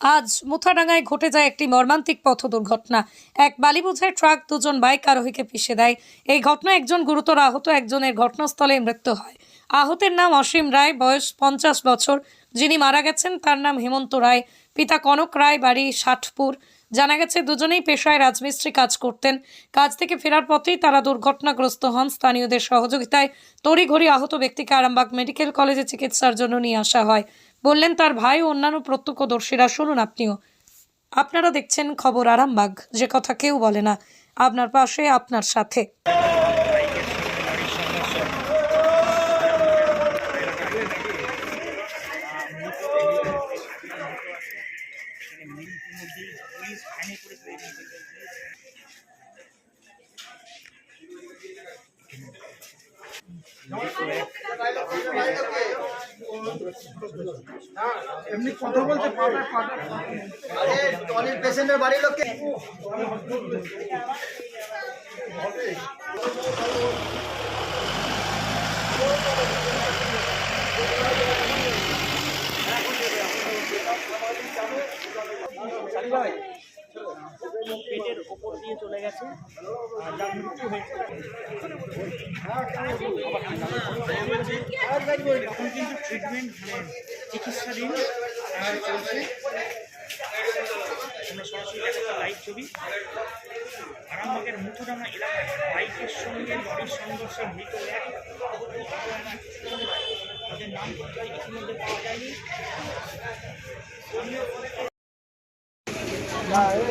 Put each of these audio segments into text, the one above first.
আজ মুথাডাঙ্গায় ঘটে যায় একটি মর্মান্তিক পথ দুর্ঘটনা। এক বালি বোঝাই ট্রাক দুজন বাইক আরোহীকে পিষে দেয়। এই ঘটনায় একজন গুরুতর আহত, একজনের ঘটনাস্থলে মৃত্যু হয়। আহতের নাম অসীম রায়, বয়স পঞ্চাশ বছর। যিনি মারা গেছেন, তার নাম হেমন্ত রায়। পিতা কনক রায়, বাড়ি ষাটপুর জানা গেছে, দুজনেই পেশায় রাজমিস্ত্রি কাজ করতেন। কাজ থেকে ফেরার পথেই তারা দুর্ঘটনাগ্রস্ত হন। স্থানীয়দের সহযোগিতায় তড়িঘড়ি আহত ব্যক্তিকে আরামবাগ মেডিকেল কলেজে চিকিৎসার জন্য নিয়ে আসা হয়। বললেন, তার ভাই ও অন্যান্য প্রত্যক্ষদর্শীরা, শুনুন আপনিও। আপনারা দেখছেন খবর আরামবাগ। যে কথা কেউ বলে না, আপনার পাশে, আপনার সাথে। এমনি কথা পাটা পাটা আরে টনির পেশেন্টের বাড়ির লোককে পেটের ওপর দিয়ে চলে গেছে। আর যার মৃত্যু হয়েছে এখন কিন্তু ট্রিটমেন্ট মানে চিকিৎসাধীন চলছে সরাসরি একটা লাইভ ছবি আরামবাগের মুথুডাঙ্গা এলাকায় বাইকের সঙ্গে লরির সংঘর্ষে মৃত তাদের নাম ইতিমধ্যে পাওয়া যায়নি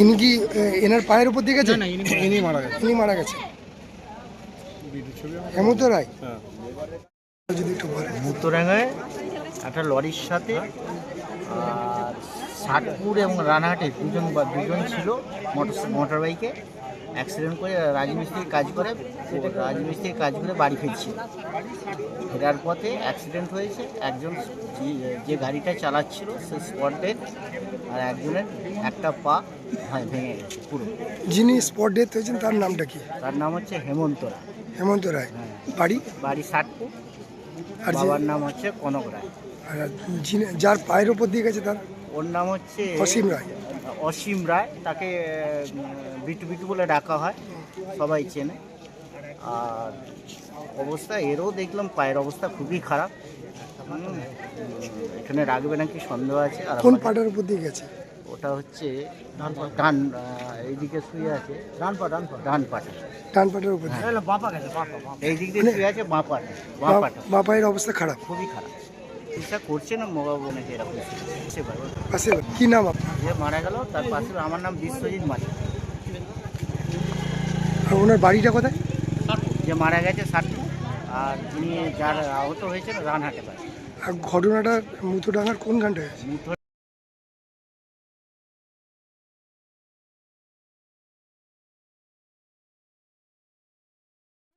ইনি কি এনার পায়ের উপর দিয়ে গেছে? ইনি মারা গেছে। ইনি মারা গেছে। হেমন্ত রায় যদি একটু বলেন মুক্তরাঙ্গায় একটা লরির সাথে আর ষাটপুর এবং রানাহাটে দুজন বা দুজন ছিল মোটর মোটর বাইকে অ্যাক্সিডেন্ট করে রাজমিস্ত্রির কাজ করে রাজমিস্ত্রির কাজ করে বাড়ি ফিরছিল ফেরার পথে অ্যাক্সিডেন্ট হয়েছে একজন যে- গাড়িটা চালাচ্ছিল সে স্পট ডেথ আর একজনের একটা পা হয় ভেঙে গেছে পুরো। যিনি স্পট ডেথ হয়েছেন তার নামটা কি? তার নাম হচ্ছে হেমন্ত রায়। হেমন্ত রায়। বাড়ি? বাড়ি ষাটপুর আর বাবার নাম হচ্ছে কনক রায়। আর যিনি যার পায়ের উপর দিয়ে গেছে তার? ওর নাম হচ্ছে অসীম রায়। অসীম রায় তাকে বিটু বিটু বলে ডাকা হয় সবাই চেনে। আর অবস্থা এরও দেখলাম পায়ের অবস্থা খুবই খারাপ। এখানে রাখবে নাকি সন্দেহ আছে। আর কোন পাটার উপর দিয়ে গেছে? ওটা হচ্ছে ডান এইদিকে শুয়ে আছে। ডান পা ডান পা ডান পাটা ডান পাটার উপর এই দিক দিয়ে শুয়ে আছে বাঁ পাটা বাঁ পাটা। বা পায়ের অবস্থা খারাপ। খুবই খারাপ। চিকিৎসা করছে না মোবাইল নাকি এরকম বুঝতে কি নাম আপনার? যে মারা গেল তার পাশে আমার নাম বিশ্বজিৎ মালিক। আর ওনার বাড়িটা কোথায়? যে মারা গেছে ষাটটু আর যিনি যার আহত হয়েছে রানহাটে পায় আর ঘটনাটা মুথুডাঙ্গার কোন গানটা হয়েছে মুথ